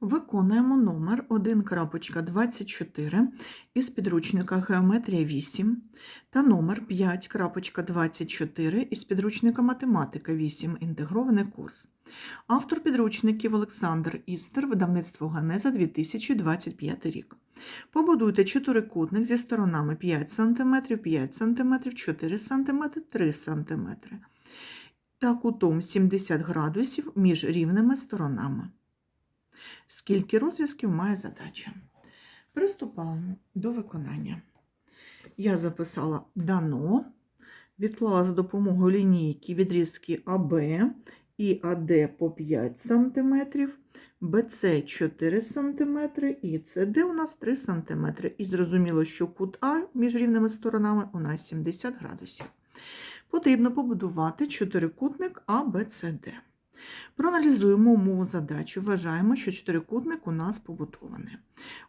Виконуємо номер 1.24 із підручника Геометрія 8 та номер 5.24 із підручника Математика 8. Інтегрований курс. Автор підручників Олександр Істер, видавництво Ганеза 2025 рік. Побудуйте чотирикутник зі сторонами 5 см, 5 см, 4 см, 3 см та кутом 70 градусів між рівними сторонами. Скільки розв'язків має задача? Приступаємо до виконання. Я записала дано, відклала за допомогою лінійки відрізки АБ і АД по 5 см, БЦ 4 см і СД у нас 3 см. І зрозуміло, що кут А між рівними сторонами у нас 70 градусів. Потрібно побудувати чотирикутник ABCD. Проаналізуємо умову задачі. Вважаємо, що чотирикутник у нас побудований.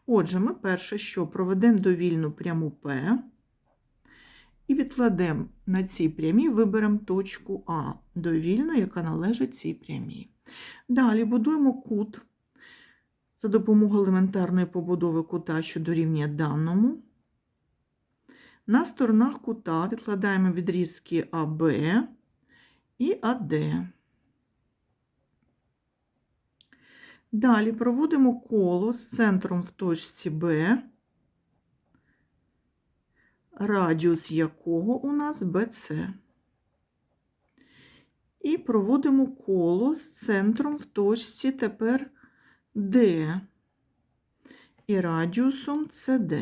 Отже, ми перше, що проведемо довільну пряму П і відкладемо на цій прямій, виберемо точку А довільну, яка належить цій прямій. Далі будуємо кут за допомогою елементарної побудови кута, що дорівнює даному. На сторонах кута відкладаємо відрізки АБ і АД. Далі проводимо коло з центром в точці Б, радіус якого у нас БЦ. І проводимо коло з центром в точці тепер Д і радіусом СД.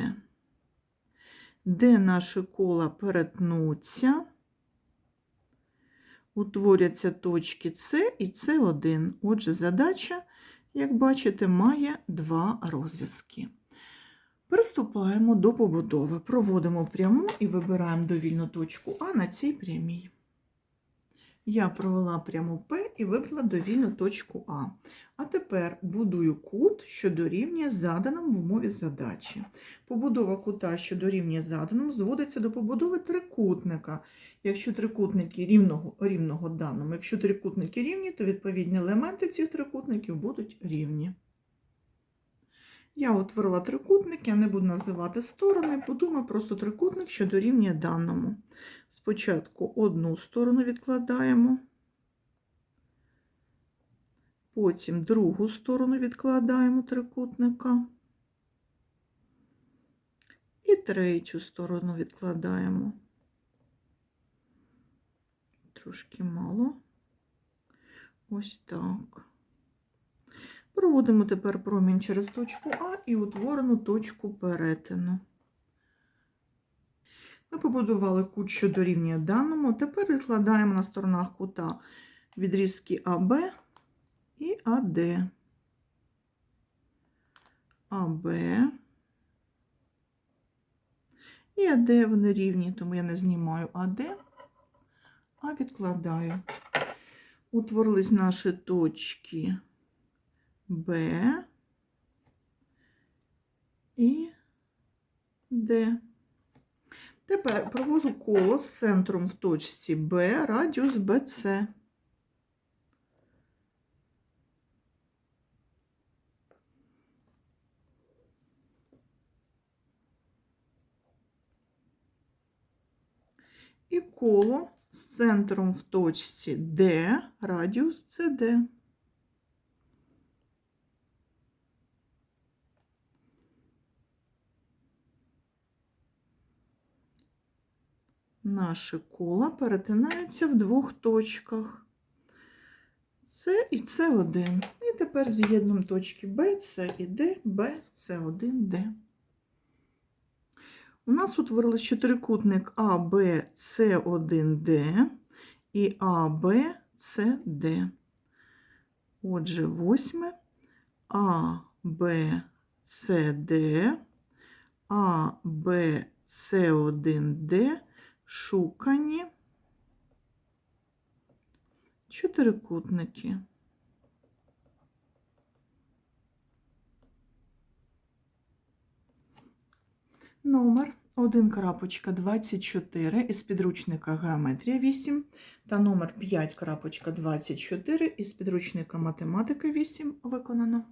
Де наші кола перетнуться, утворяться точки С і С1. Отже, задача, як бачите, має два розв'язки. Приступаємо до побудови. Проводимо пряму і вибираємо довільну точку А на цій прямій. Я провела пряму П і вибрала довільну точку А. А тепер будую кут, що дорівнює заданому в умові задачі. Побудова кута, що дорівнює заданому, зводиться до побудови трикутника. Якщо трикутники рівного, рівного даному, якщо трикутники рівні, то відповідні елементи цих трикутників будуть рівні. Я утворила трикутник, я не буду називати сторони, подумаю просто трикутник, що дорівнює даному. Спочатку одну сторону відкладаємо, потім другу сторону відкладаємо трикутника і третю сторону відкладаємо. Трошки мало. Ось так. Проводимо тепер промінь через точку А і утворену точку перетину. Ми побудували кут, що дорівнює даному. Тепер відкладаємо на сторонах кута відрізки АБ і АД. АБ. І АД вони рівні, тому я не знімаю АД, а відкладаю. Утворились наші точки Б і Д. Тепер провожу коло з центром в точці Б, радіус БЦ. І коло з центром в точці Д, радіус СД. Наші кола перетинаються в двох точках. С і С1. І тепер з'єднуємо точки Б, С і Д, Б, С1, Д. У нас утворилось чотирикутник АБ, С1Д і АБ, СД. Отже, восьме А, Б, СД, А, Б, С1Д шукані чотирикутники. Номер 1.24 із підручника Геометрія 8 та номер 5.24 із підручника Математика 8 виконано.